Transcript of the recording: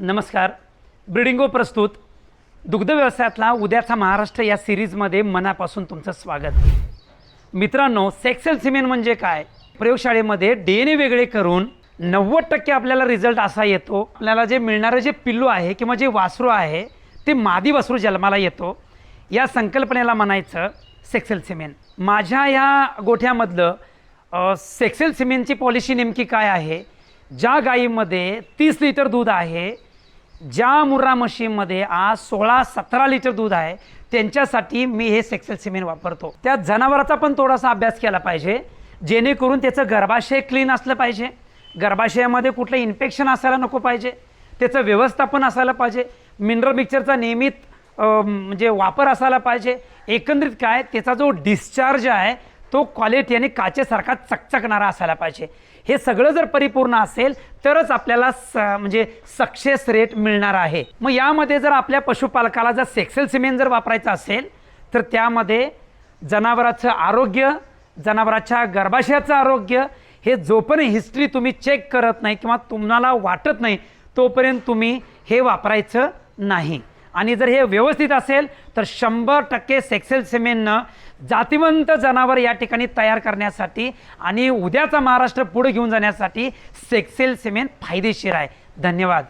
नमस्कार. ब्रिडिंगो प्रस्तुत. दुग्ध व्यवसायातला उद्याचा महाराष्ट्र या सिरीजमध्ये मनापासून तुमचं स्वागत. मित्रांनो सेक्सेल सिमेंट म्हणजे काय? प्रयोगशाळेमध्ये डी एन ए वेगळे करून नव्वद टक्के आपल्याला रिझल्ट असा येतो. आपल्याला जे मिळणारं जे पिल्लू आहे किंवा जे वासरू आहे ते मादी वासरू जन्माला येतो. या संकल्पनेला म्हणायचं सेक्सेल सिमेंट माझ्या या गोठ्यामधलं सेक्सेल सिमेंटची पॉलिसी नेमकी काय आहे? ज्या गायीमध्ये तीस लिटर दूध आहे ज्या मुर्रा म्हशीमध्ये आज सोळा सतरा लिटर दूध आहे त्यांच्यासाठी मी हे सेक्सेल सिमेंट वापरतो. त्या जनावराचा पण थोडासा अभ्यास केला पाहिजे जेणेकरून त्याचं गर्भाशय क्लीन असलं पाहिजे. गर्भाशयामध्ये कुठलं इन्फेक्शन असायला नको पाहिजे. त्याचं व्यवस्थापन असायला पाहिजे. मिनरल मिक्सरचा नियमित म्हणजे वापर असायला पाहिजे. एकंदरीत काय? त्याचा जो डिस्चार्ज आहे तो क्वालिटी आणि काचेसारखा चकचकणारा असायला पाहिजे. हे सगळं जर परिपूर्ण असेल तरच आपल्याला स म्हणजे सक्सेस रेट मिळणार आहे. मग यामध्ये जर आपल्या पशुपालकाला जर सेक्सेल सिमेंट जर वापरायचं असेल तर त्यामध्ये जनावराचं आरोग्य जनावराच्या गर्भाशयाचं आरोग्य हे जोपर्यंत हिस्ट्री तुम्ही चेक करत नाही किंवा तुम्हाला वाटत नाही तोपर्यंत तुम्ही हे वापरायचं नाही. आणि जर हे व्यवस्थित असेल तर शंभर टक्के सेक्सेल सिमेंटनं जातिवंत जनावर या ठिकाणी तयार करण्यासाठी आणि उद्याचा महाराष्ट्र पुढे घेऊन जाण्यासाठी सेक्सेल सिमेंट फायदेशीर आहे. धन्यवाद.